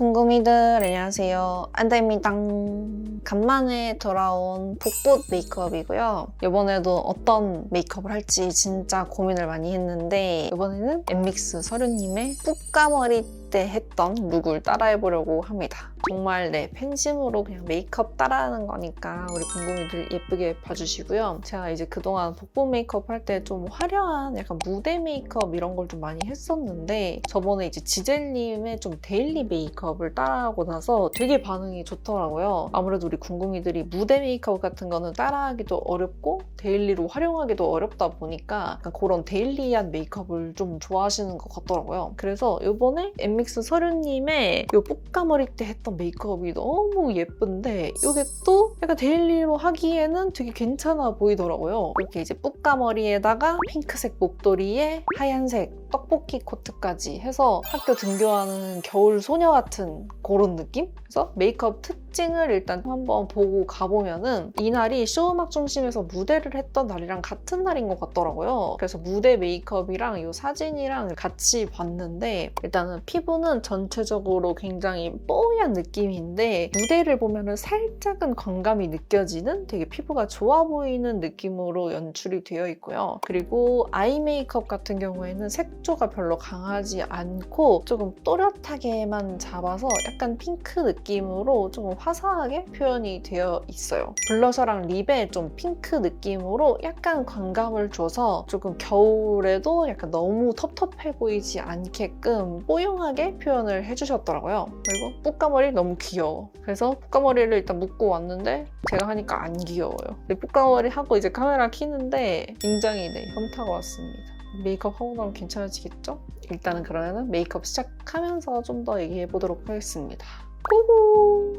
궁금이들 안녕하세요. 안다입니다. 간만에 돌아온 복붙 메이크업이고요. 이번에도 어떤 메이크업을 할지 진짜 고민을 많이 했는데 이번에는 엠믹스 서류님의 뿌까머리 때 했던 룩을 따라해보려고 합니다 정말 내 팬심으로 그냥 메이크업 따라하는 거니까 우리 궁금이들 예쁘게 봐주시고요 제가 이제 그동안 복붙 메이크업 할 때 좀 화려한 약간 무대 메이크업 이런 걸 좀 많이 했었는데 저번에 이제 지젤님의 좀 데일리 메이크업을 따라하고 나서 되게 반응이 좋더라고요. 아무래도 우리 궁금이들이 무대 메이크업 같은 거는 따라하기도 어렵고 데일리로 활용하기도 어렵다 보니까 약간 그런 데일리한 메이크업을 좀 좋아하시는 것 같더라고요. 그래서 이번에 엠믹스 서류님의 이 뿌까머리 때 했던 메이크업이 너무 예쁜데 이게 또 약간 데일리로 하기에는 되게 괜찮아 보이더라고요. 이렇게 이제 뿌까머리에다가 핑크색 목도리에 하얀색 떡볶이 코트까지 해서 학교 등교하는 겨울 소녀 같은 그런 느낌? 그래서 메이크업 특징을 일단 한번 보고 가보면은 이날이 쇼음악 중심에서 무대를 했던 날이랑 같은 날인 것 같더라고요. 그래서 무대 메이크업이랑 이 사진이랑 같이 봤는데 일단은 피부는 전체적으로 굉장히 뽀얀 느낌인데 무대를 보면은 살짝은 광감이 느껴지는 되게 피부가 좋아 보이는 느낌으로 연출이 되어 있고요. 그리고 아이 메이크업 같은 경우에는 색 조가 별로 강하지 않고 조금 또렷하게만 잡아서 약간 핑크 느낌으로 조금 화사하게 표현이 되어 있어요. 블러셔랑 립에 좀 핑크 느낌으로 약간 광감을 줘서 조금 겨울에도 약간 너무 텁텁해 보이지 않게끔 뽀용하게 표현을 해주셨더라고요. 그리고 뿌까머리 너무 귀여워. 그래서 뿌까머리를 일단 묶고 왔는데 제가 하니까 안 귀여워요. 뿌까머리 하고 이제 카메라 키는데 굉장히 네, 현타가 왔습니다. 메이크업 하고 나면 괜찮아지겠죠? 일단은 그러면 메이크업 시작하면서 좀 더 얘기해 보도록 하겠습니다. 고고!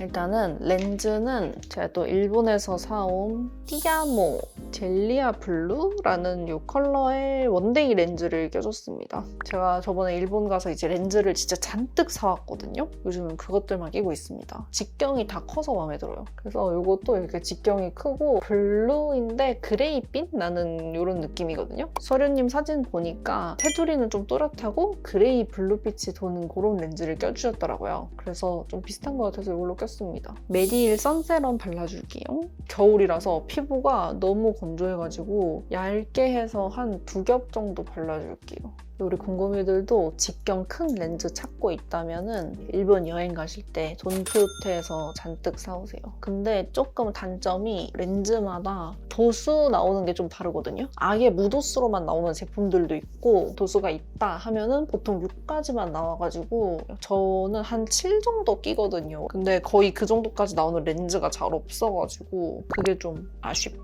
일단은 렌즈는 제가 또 일본에서 사온 띠아모 젤리아 블루라는 이 컬러의 원데이 렌즈를 껴줬습니다. 제가 저번에 일본 가서 이제 렌즈를 진짜 잔뜩 사왔거든요. 요즘은 그것들만 끼고 있습니다. 직경이 다 커서 마음에 들어요. 그래서 이것도 이렇게 직경이 크고 블루인데 그레이빛 나는 이런 느낌이거든요. 서류님 사진 보니까 테두리는 좀 또렷하고 그레이 블루빛이 도는 그런 렌즈를 껴주셨더라고요. 그래서 좀 비슷한 것 같아서 이걸로 꼈습니다. 메디힐 선세럼 발라줄게요. 겨울이라서 피부가 너무 건조해가지고 얇게 해서 한 두 겹 정도 발라줄게요. 우리 궁금이들도 직경 큰 렌즈 찾고 있다면은 일본 여행 가실 때 돈키호테에서 잔뜩 사오세요. 근데 조금 단점이 렌즈마다 도수 나오는 게 좀 다르거든요. 아예 무도수로만 나오는 제품들도 있고 도수가 있다 하면은 보통 6까지만 나와가지고 저는 한 7 정도 끼거든요. 근데 거의 그 정도까지 나오는 렌즈가 잘 없어가지고 그게 좀 아쉽.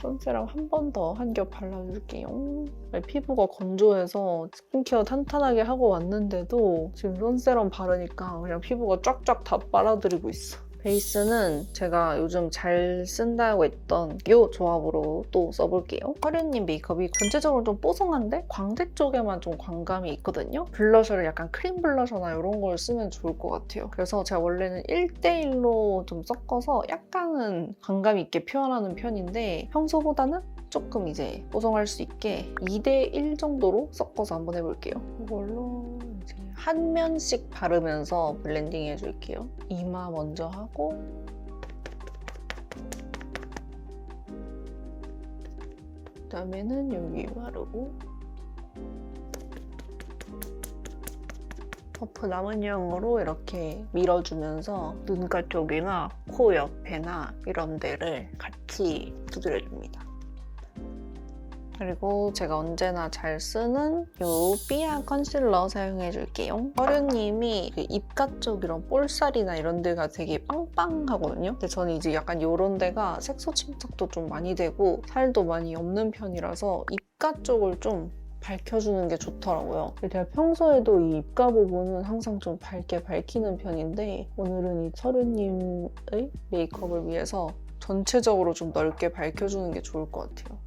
선세럼 한 번 더 한 겹 발라줄게요. 피부가 건조해서 스킨케어 탄탄하게 하고 왔는데도 지금 선세럼 바르니까 그냥 피부가 쫙쫙 다 빨아들이고 있어. 베이스는 제가 요즘 잘 쓴다고 했던 이 조합으로 또 써볼게요. 허리님 메이크업이 전체적으로 좀 뽀송한데 광대 쪽에만 좀 광감이 있거든요. 블러셔를 약간 크림 블러셔나 이런 걸 쓰면 좋을 것 같아요. 그래서 제가 원래는 1대1로 좀 섞어서 약간은 광감 있게 표현하는 편인데 평소보다는 조금 이제 뽀송할 수 있게 2대 1 정도로 섞어서 한번 해볼게요. 이걸로 이제 한 면씩 바르면서 블렌딩 해줄게요. 이마 먼저 하고 그다음에는 여기 바르고 퍼프 남은 양으로 이렇게 밀어주면서 눈가 쪽이나 코 옆에나 이런 데를 같이 두드려줍니다. 그리고 제가 언제나 잘 쓰는 이 삐아 컨실러 사용해 줄게요. 허류님이 그 입가 쪽 이런 볼살이나 이런 데가 되게 빵빵하거든요. 근데 저는 이제 약간 이런 데가 색소 침착도 좀 많이 되고 살도 많이 없는 편이라서 입가 쪽을 좀 밝혀주는 게 좋더라고요. 제가 평소에도 이 입가 부분은 항상 좀 밝게 밝히는 편인데 오늘은 이 서류님의 메이크업을 위해서 전체적으로 좀 넓게 밝혀주는 게 좋을 것 같아요.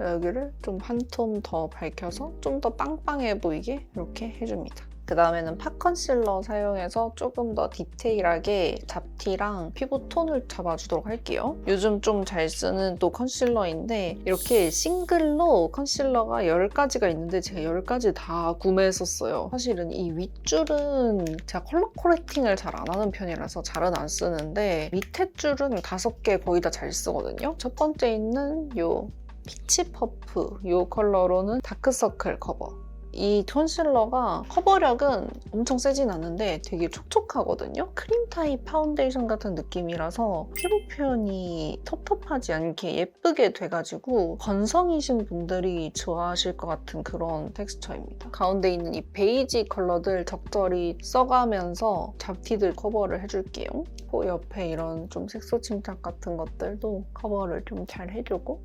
여기를 좀 한 톤 더 밝혀서 좀 더 빵빵해 보이게 이렇게 해줍니다. 그 다음에는 팟 컨실러 사용해서 조금 더 디테일하게 잡티랑 피부 톤을 잡아주도록 할게요. 요즘 좀 잘 쓰는 또 컨실러인데 이렇게 싱글로 컨실러가 10가지가 있는데 제가 10가지 다 구매했었어요. 사실은 이 윗줄은 제가 컬러 코렉팅을 잘 안 하는 편이라서 잘은 안 쓰는데 밑에 줄은 5개 거의 다 잘 쓰거든요. 첫 번째 있는 요 피치 퍼프 이 컬러로는 다크서클 커버. 이 컨실러가 커버력은 엄청 세진 않는데 되게 촉촉하거든요? 크림 타입 파운데이션 같은 느낌이라서 피부 표현이 텁텁하지 않게 예쁘게 돼가지고 건성이신 분들이 좋아하실 것 같은 그런 텍스처입니다. 가운데 있는 이 베이지 컬러들 적절히 써가면서 잡티들 커버를 해줄게요. 코 옆에 이런 좀 색소 침착 같은 것들도 커버를 좀 잘 해주고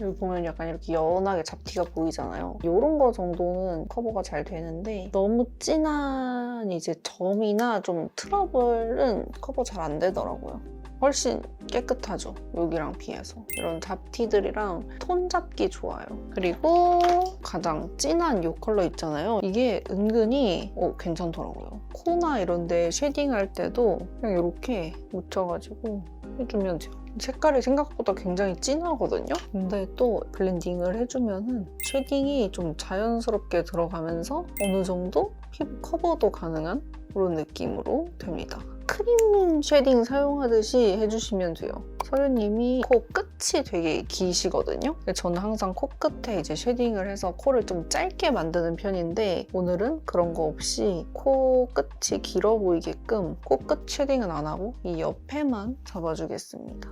여기 보면 약간 이렇게 연하게 잡티가 보이잖아요. 이런 거 정도는 커버가 잘 되는데 너무 진한 이제 점이나 좀 트러블은 커버 잘 안 되더라고요. 훨씬 깨끗하죠. 여기랑 비해서. 이런 잡티들이랑 톤 잡기 좋아요. 그리고 가장 진한 이 컬러 있잖아요. 이게 은근히 어, 괜찮더라고요. 코나 이런 데 쉐딩 할 때도 그냥 이렇게 묻혀가지고 해주면 돼요. 색깔이 생각보다 굉장히 진하거든요. 근데 또 블렌딩을 해주면은 쉐딩이 좀 자연스럽게 들어가면서 어느 정도 피부 커버도 가능한 그런 느낌으로 됩니다. 크림 쉐딩 사용하듯이 해주시면 돼요. 서류님이 코 끝이 되게 기시거든요. 저는 항상 코 끝에 이제 쉐딩을 해서 코를 좀 짧게 만드는 편인데 오늘은 그런 거 없이 코 끝이 길어 보이게끔 코끝 쉐딩은 안 하고 이 옆에만 잡아주겠습니다.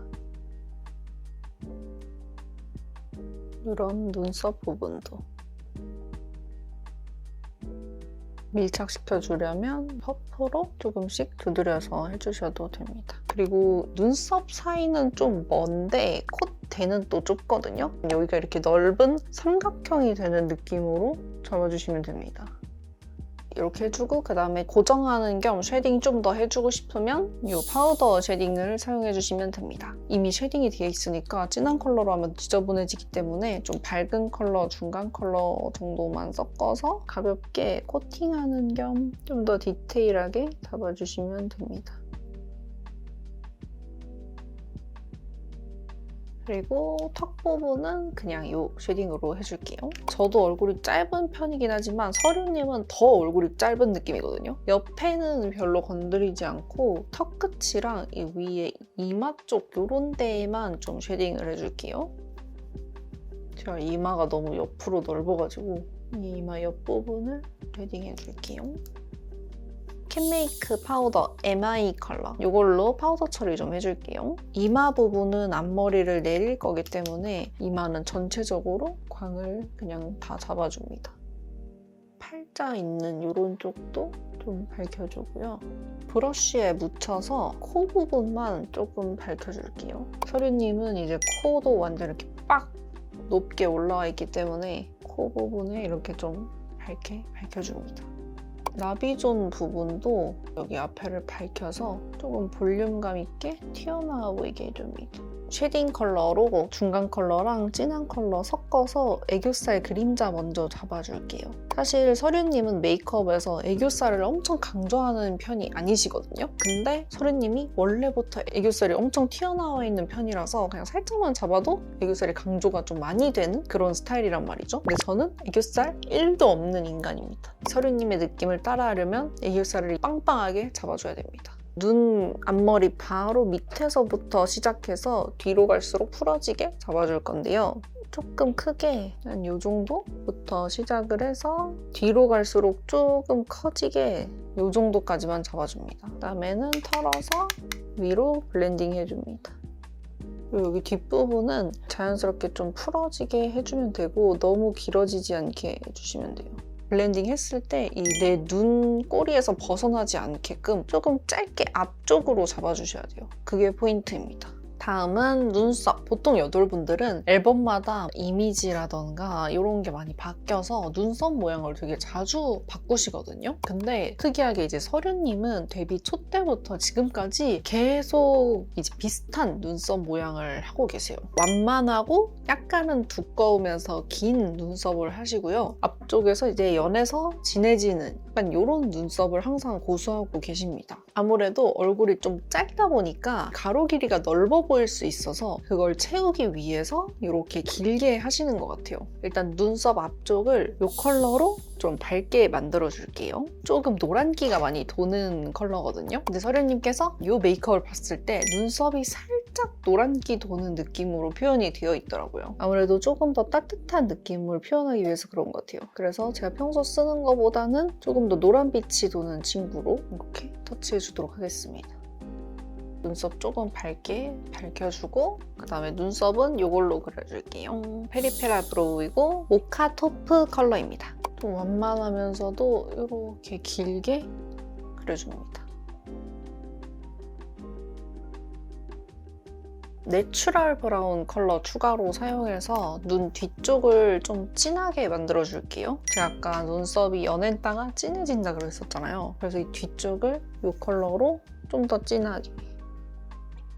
이런 눈썹 부분도 밀착시켜 주려면 퍼프로 조금씩 두드려서 해주셔도 됩니다. 그리고 눈썹 사이는 좀 먼데 콧대는 또 좁거든요. 여기가 이렇게 넓은 삼각형이 되는 느낌으로 잡아주시면 됩니다. 이렇게 해주고 그 다음에 고정하는 겸 쉐딩 좀 더 해주고 싶으면 이 파우더 쉐딩을 사용해주시면 됩니다. 이미 쉐딩이 되어 있으니까 진한 컬러로 하면 지저분해지기 때문에 좀 밝은 컬러, 중간 컬러 정도만 섞어서 가볍게 코팅하는 겸 좀 더 디테일하게 잡아주시면 됩니다. 그리고 턱 부분은 그냥 이 쉐딩으로 해줄게요. 저도 얼굴이 짧은 편이긴 하지만 서류님은 더 얼굴이 짧은 느낌이거든요. 옆에는 별로 건드리지 않고 턱 끝이랑 이 위에 이마 쪽 이런 데에만 좀 쉐딩을 해줄게요. 제가 이마가 너무 옆으로 넓어가지고 이 이마 옆부분을 쉐딩 해줄게요. 캔메이크 파우더 MI 컬러 이걸로 파우더 처리 좀 해줄게요. 이마 부분은 앞머리를 내릴 거기 때문에 이마는 전체적으로 광을 그냥 다 잡아줍니다. 팔자 있는 이런 쪽도 좀 밝혀주고요. 브러쉬에 묻혀서 코 부분만 조금 밝혀줄게요. 서류님은 이제 코도 완전 이렇게 빡 높게 올라와 있기 때문에 코 부분에 이렇게 좀 밝게 밝혀줍니다. 나비존 부분도 여기 앞에를 밝혀서 조금 볼륨감 있게 튀어나와 보이게 해줍니다. 쉐딩 컬러로 중간 컬러랑 진한 컬러 섞어서 애교살 그림자 먼저 잡아줄게요. 사실 서류님은 메이크업에서 애교살을 엄청 강조하는 편이 아니시거든요. 근데 서류님이 원래부터 애교살이 엄청 튀어나와 있는 편이라서 그냥 살짝만 잡아도 애교살이 강조가 좀 많이 되는 그런 스타일이란 말이죠. 근데 저는 애교살 1도 없는 인간입니다. 서류님의 느낌을 따라하려면 애교살을 빵빵하게 잡아줘야 됩니다. 눈 앞머리 바로 밑에서부터 시작해서 뒤로 갈수록 풀어지게 잡아줄 건데요. 조금 크게 한이 정도부터 시작을 해서 뒤로 갈수록 조금 커지게 이 정도까지만 잡아줍니다. 그다음에는 털어서 위로 블렌딩 해줍니다. 그리고 여기 뒷부분은 자연스럽게 좀 풀어지게 해주면 되고 너무 길어지지 않게 해주시면 돼요. 블렌딩 했을 때 이 내 눈 꼬리에서 벗어나지 않게끔 조금 짧게 앞쪽으로 잡아주셔야 돼요. 그게 포인트입니다. 다음은 눈썹. 보통 여돌분들은 앨범마다 이미지라던가 이런 게 많이 바뀌어서 눈썹 모양을 되게 자주 바꾸시거든요. 근데 특이하게 이제 서류님은 데뷔 초 때부터 지금까지 계속 이제 비슷한 눈썹 모양을 하고 계세요. 완만하고 약간은 두꺼우면서 긴 눈썹을 하시고요. 앞쪽에서 이제 연해서 진해지는 약간 이런 눈썹을 항상 고수하고 계십니다. 아무래도 얼굴이 좀 짧다 보니까 가로 길이가 넓어 보일 수 있어서 그걸 채우기 위해서 이렇게 길게 하시는 것 같아요. 일단 눈썹 앞쪽을 이 컬러로 좀 밝게 만들어 줄게요. 조금 노란기가 많이 도는 컬러거든요. 근데 서련님께서 이 메이크업을 봤을 때 눈썹이 살짝 노란기 도는 느낌으로 표현이 되어 있더라고요. 아무래도 조금 더 따뜻한 느낌을 표현하기 위해서 그런 것 같아요. 그래서 제가 평소 쓰는 것보다는 조금 더 노란빛이 도는 친구로 이렇게 터치해 주도록 하겠습니다. 눈썹 조금 밝게 밝혀주고 그 다음에 눈썹은 이걸로 그려줄게요. 페리페라 브로우이고 모카 토프 컬러입니다. 좀 완만하면서도 이렇게 길게 그려줍니다. 내추럴 브라운 컬러 추가로 사용해서 눈 뒤쪽을 좀 진하게 만들어줄게요. 제가 아까 눈썹이 연했다가 진해진다 그랬었잖아요. 그래서 이 뒤쪽을 이 컬러로 좀 더 진하게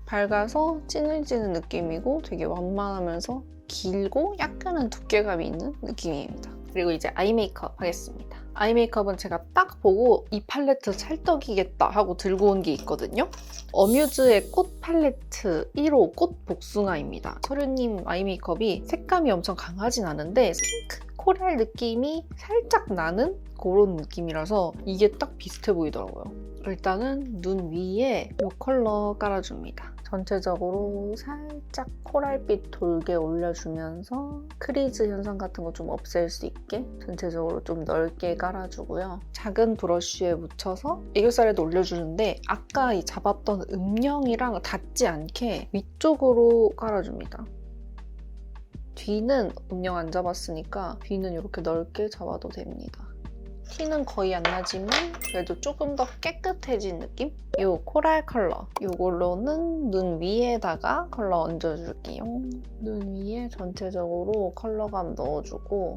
밝아서 진해지는 느낌이고 되게 완만하면서 길고 약간은 두께감이 있는 느낌입니다. 그리고 이제 아이 메이크업 하겠습니다. 아이 메이크업은 제가 딱 보고 이 팔레트 찰떡이겠다 하고 들고 온 게 있거든요. 어뮤즈의 꽃 팔레트 1호 꽃 복숭아입니다. 서류님 아이 메이크업이 색감이 엄청 강하진 않은데 핑크 코랄 느낌이 살짝 나는 그런 느낌이라서 이게 딱 비슷해 보이더라고요. 일단은 눈 위에 이 컬러 깔아줍니다. 전체적으로 살짝 코랄빛 돌게 올려주면서 크리즈 현상 같은 거 좀 없앨 수 있게 전체적으로 좀 넓게 깔아주고요. 작은 브러쉬에 묻혀서 애교살에도 올려주는데 아까 이 잡았던 음영이랑 닿지 않게 위쪽으로 깔아줍니다. 뒤는 음영 안 잡았으니까 뒤는 이렇게 넓게 잡아도 됩니다. 티는 거의 안 나지만 그래도 조금 더 깨끗해진 느낌? 이 코랄 컬러 이걸로는 눈 위에다가 컬러 얹어줄게요. 눈 위에 전체적으로 컬러감 넣어주고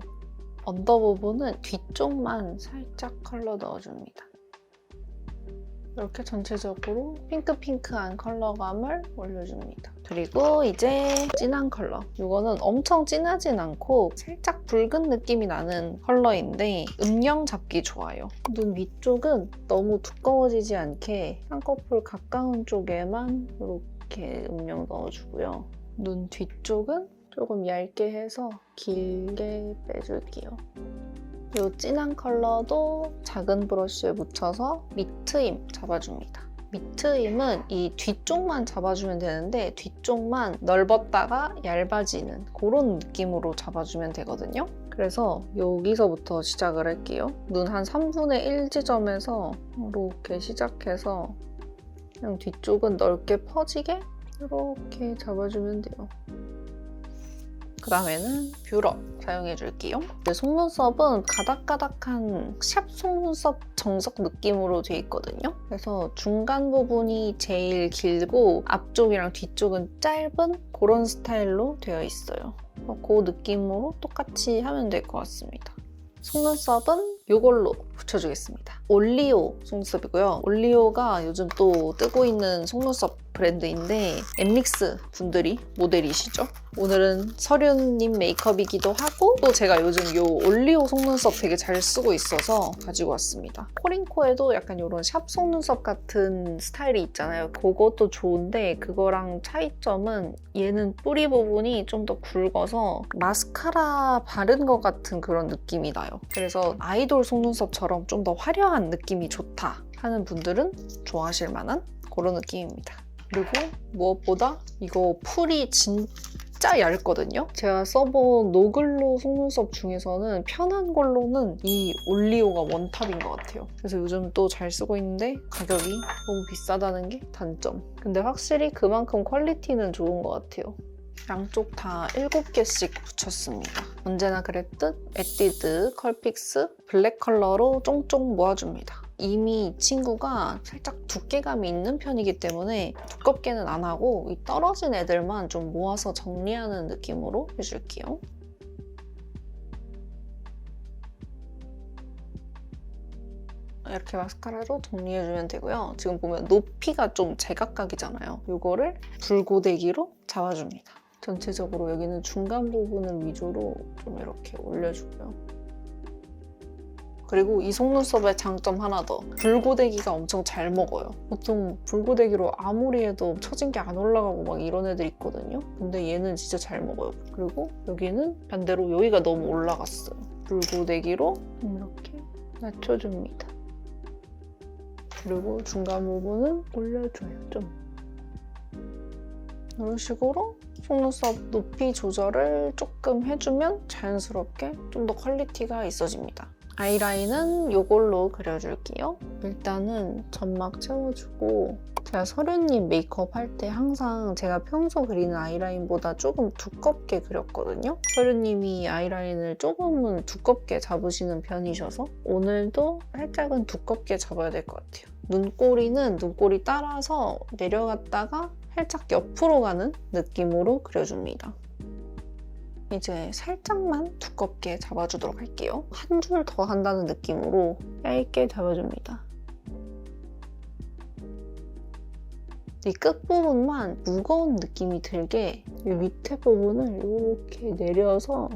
언더 부분은 뒤쪽만 살짝 컬러 넣어줍니다. 이렇게 전체적으로 핑크핑크한 컬러감을 올려줍니다. 그리고 이제 진한 컬러. 이거는 엄청 진하진 않고 살짝 붉은 느낌이 나는 컬러인데 음영 잡기 좋아요. 눈 위쪽은 너무 두꺼워지지 않게 쌍꺼풀 가까운 쪽에만 이렇게 음영 넣어주고요. 눈 뒤쪽은 조금 얇게 해서 길게 빼줄게요. 이 진한 컬러도 작은 브러쉬에 묻혀서 밑트임 잡아줍니다. 밑트임은 이 뒤쪽만 잡아주면 되는데 뒤쪽만 넓었다가 얇아지는 그런 느낌으로 잡아주면 되거든요. 그래서 여기서부터 시작을 할게요. 눈 한 3분의 1 지점에서 이렇게 시작해서 그냥 뒤쪽은 넓게 퍼지게 이렇게 잡아주면 돼요. 그 다음에는 뷰러 사용해 줄게요. 속눈썹은 가닥가닥한 샵 속눈썹 정석 느낌으로 돼 있거든요. 그래서 중간 부분이 제일 길고 앞쪽이랑 뒤쪽은 짧은 그런 스타일로 되어 있어요. 그 느낌으로 똑같이 하면 될 것 같습니다. 속눈썹은 이걸로 붙여주겠습니다. 올리오 속눈썹이고요. 올리오가 요즘 또 뜨고 있는 속눈썹 브랜드인데 엠믹스 분들이 모델이시죠. 오늘은 서륜님 메이크업이기도 하고 또 제가 요즘 이 올리오 속눈썹 되게 잘 쓰고 있어서 가지고 왔습니다. 코링코에도 약간 이런 샵 속눈썹 같은 스타일이 있잖아요. 그것도 좋은데 그거랑 차이점은 얘는 뿌리 부분이 좀 더 굵어서 마스카라 바른 것 같은 그런 느낌이 나요. 그래서 아이돌 속눈썹처럼 좀 더 화려한 느낌이 좋다 하는 분들은 좋아하실 만한 그런 느낌입니다. 그리고 무엇보다 이거 풀이 진짜 얇거든요. 제가 써본 노글로 속눈썹 중에서는 편한 걸로는 이 올리오가 원탑인 것 같아요. 그래서 요즘 또 잘 쓰고 있는데 가격이 너무 비싸다는 게 단점. 근데 확실히 그만큼 퀄리티는 좋은 것 같아요. 양쪽 다 7개씩 붙였습니다. 언제나 그랬듯 에뛰드, 컬픽스, 블랙 컬러로 쫑쫑 모아줍니다. 이미 이 친구가 살짝 두께감이 있는 편이기 때문에 두껍게는 안 하고 이 떨어진 애들만 좀 모아서 정리하는 느낌으로 해줄게요. 이렇게 마스카라로 정리해주면 되고요. 지금 보면 높이가 좀 제각각이잖아요. 이거를 불고데기로 잡아줍니다. 전체적으로 여기는 중간 부분을 위주로 좀 이렇게 올려주고요. 그리고 이 속눈썹의 장점 하나 더. 불고데기가 엄청 잘 먹어요. 보통 불고데기로 아무리 해도 처진 게 안 올라가고 막 이런 애들 있거든요. 근데 얘는 진짜 잘 먹어요. 그리고 여기는 반대로 여기가 너무 올라갔어요. 불고데기로 이렇게 낮춰줍니다. 그리고 중간 부분은 올려줘요, 좀. 이런 식으로 속눈썹 높이 조절을 조금 해주면 자연스럽게 좀 더 퀄리티가 있어집니다. 아이라인은 이걸로 그려줄게요. 일단은 점막 채워주고 제가 서류님 메이크업 할 때 항상 제가 평소 그리는 아이라인보다 조금 두껍게 그렸거든요. 서류님이 아이라인을 조금은 두껍게 잡으시는 편이셔서 오늘도 살짝은 두껍게 잡아야 될 것 같아요. 눈꼬리는 눈꼬리 따라서 내려갔다가 살짝 옆으로 가는 느낌으로 그려줍니다. 이제 살짝만 두껍게 잡아주도록 할게요. 한 줄 더 한다는 느낌으로 얇게 잡아줍니다. 이 끝부분만 무거운 느낌이 들게 이 밑에 부분을 이렇게 내려서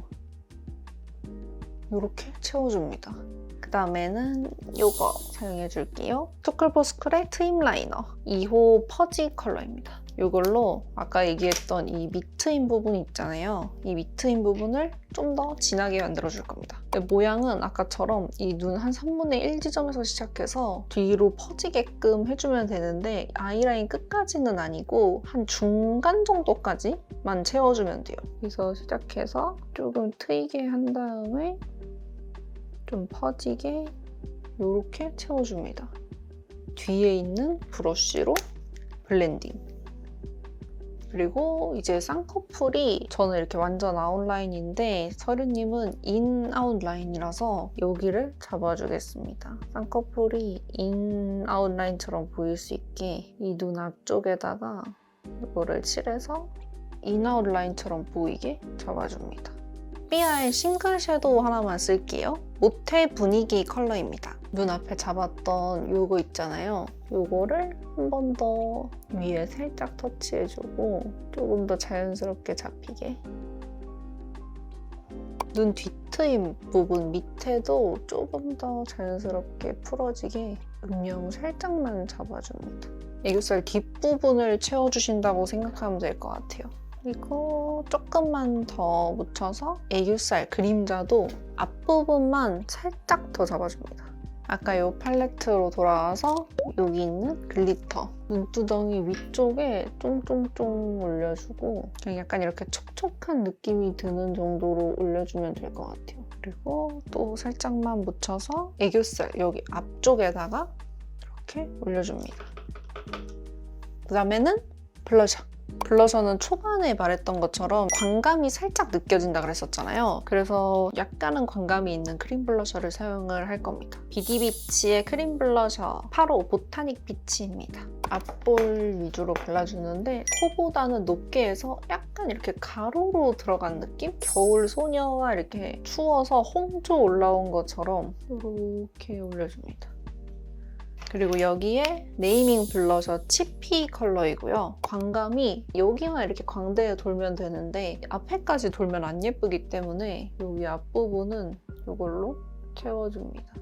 이렇게 채워줍니다. 그 다음에는 이거 사용해 줄게요. 투클보스쿨의 트임 라이너 2호 퍼지 컬러입니다. 이걸로 아까 얘기했던 이 미트인 부분 있잖아요. 이 미트인 부분을 좀 더 진하게 만들어 줄 겁니다. 모양은 아까처럼 이 눈 한 3분의 1 지점에서 시작해서 뒤로 퍼지게끔 해주면 되는데 아이라인 끝까지는 아니고 한 중간 정도까지만 채워주면 돼요. 그래서 시작해서 조금 트이게 한 다음에 좀 퍼지게 이렇게 채워줍니다. 뒤에 있는 브러쉬로 블렌딩. 그리고 이제 쌍꺼풀이 저는 이렇게 완전 아웃라인인데 서류님은 인 아웃라인이라서 여기를 잡아주겠습니다. 쌍꺼풀이 인 아웃라인처럼 보일 수 있게 이 눈 앞쪽에다가 이거를 칠해서 인 아웃라인처럼 보이게 잡아줍니다. 삐아의 싱글 섀도우 하나만 쓸게요. 모태 분위기 컬러입니다. 눈앞에 잡았던 요거 있잖아요. 요거를 한 번 더 위에 살짝 터치해주고 조금 더 자연스럽게 잡히게 눈 뒤트임 부분 밑에도 조금 더 자연스럽게 풀어지게 음영 살짝만 잡아줍니다. 애교살 뒷부분을 채워주신다고 생각하면 될 것 같아요. 그리고 조금만 더 묻혀서 애교살 그림자도 앞부분만 살짝 더 잡아줍니다. 아까 이 팔레트로 돌아와서 여기 있는 글리터 눈두덩이 위쪽에 쫑쫑쫑 올려주고 그냥 약간 이렇게 촉촉한 느낌이 드는 정도로 올려주면 될 것 같아요. 그리고 또 살짝만 묻혀서 애교살 여기 앞쪽에다가 이렇게 올려줍니다. 그 다음에는 블러셔. 블러셔는 초반에 말했던 것처럼 광감이 살짝 느껴진다 그랬었잖아요. 그래서 약간은 광감이 있는 크림 블러셔를 사용을 할 겁니다. 비디비치의 크림 블러셔 8호 보타닉 비치입니다. 앞볼 위주로 발라주는데 코보다는 높게 해서 약간 이렇게 가로로 들어간 느낌? 겨울 소녀가 이렇게 추워서 홍조 올라온 것처럼 이렇게 올려줍니다. 그리고 여기에 네이밍 블러셔 치피 컬러이고요. 광감이 여기만 이렇게 광대에 돌면 되는데 앞에까지 돌면 안 예쁘기 때문에 여기 앞부분은 이걸로 채워줍니다.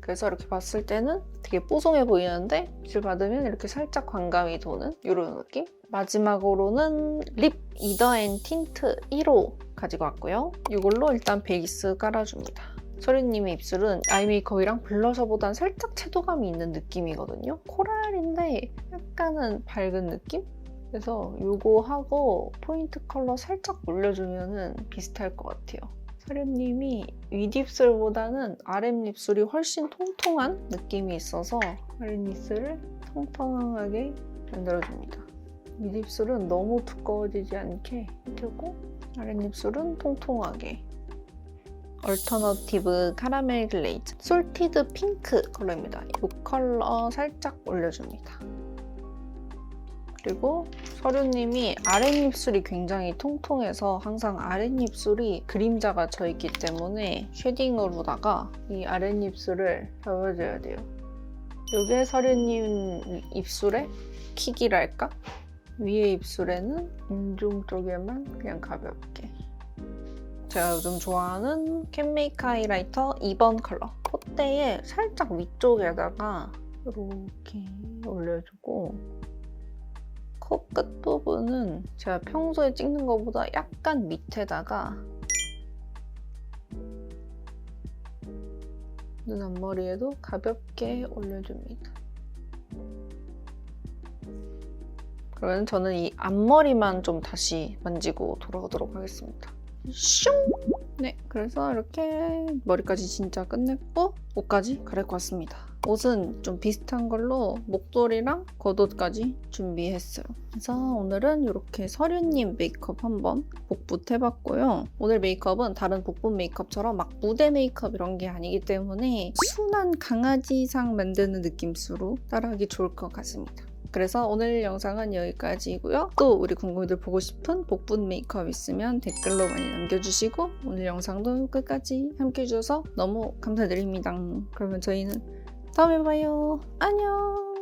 그래서 이렇게 봤을 때는 되게 뽀송해 보이는데 빛을 받으면 이렇게 살짝 광감이 도는 이런 느낌? 마지막으로는 립 이더 앤 틴트 1호 가지고 왔고요. 이걸로 일단 베이스 깔아줍니다. 소리님의 입술은 아이 메이크업이랑 블러셔보단 살짝 채도감이 있는 느낌이거든요. 코랄인데 약간은 밝은 느낌? 그래서 이거 하고 포인트 컬러 살짝 올려주면 비슷할 것 같아요. 사료님이 윗입술보다는 아랫입술이 훨씬 통통한 느낌이 있어서 아랫입술을 통통하게 만들어줍니다. 윗입술은 너무 두꺼워지지 않게 해주고 아랫입술은 통통하게 얼터너티브 카라멜 글레이즈 솔티드 핑크 컬러입니다. 이 컬러 살짝 올려줍니다. 그리고 서류님이 아랫입술이 굉장히 통통해서 항상 아랫입술이 그림자가 져있기 때문에 쉐딩으로다가 이 아랫입술을 잡아줘야 돼요. 이게 서류님 입술의 킥이랄까? 위에 입술에는 인중 쪽에만 그냥 가볍게 제가 요즘 좋아하는 캔메이크 하이라이터 2번 컬러 콧대에 살짝 위쪽에다가 이렇게 올려주고 코 끝 부분은 제가 평소에 찍는 것보다 약간 밑에다가 눈 앞머리에도 가볍게 올려줍니다. 그러면 저는 이 앞머리만 좀 다시 만지고 돌아오도록 하겠습니다. 슝! 네, 그래서 이렇게 머리까지 진짜 끝냈고 옷까지 갈아입고 왔습니다. 옷은 좀 비슷한 걸로 목도리랑 겉옷까지 준비했어요. 그래서 오늘은 이렇게 서류님 메이크업 한번 복붙 해봤고요. 오늘 메이크업은 다른 복붙 메이크업처럼 막 무대 메이크업 이런 게 아니기 때문에 순한 강아지상 만드는 느낌으로 따라하기 좋을 것 같습니다. 그래서 오늘 영상은 여기까지고요. 또 우리 궁금이들 보고 싶은 복분 메이크업 있으면 댓글로 많이 남겨주시고 오늘 영상도 끝까지 함께 해주셔서 너무 감사드립니다. 그러면 저희는 다음에 봐요. 안녕.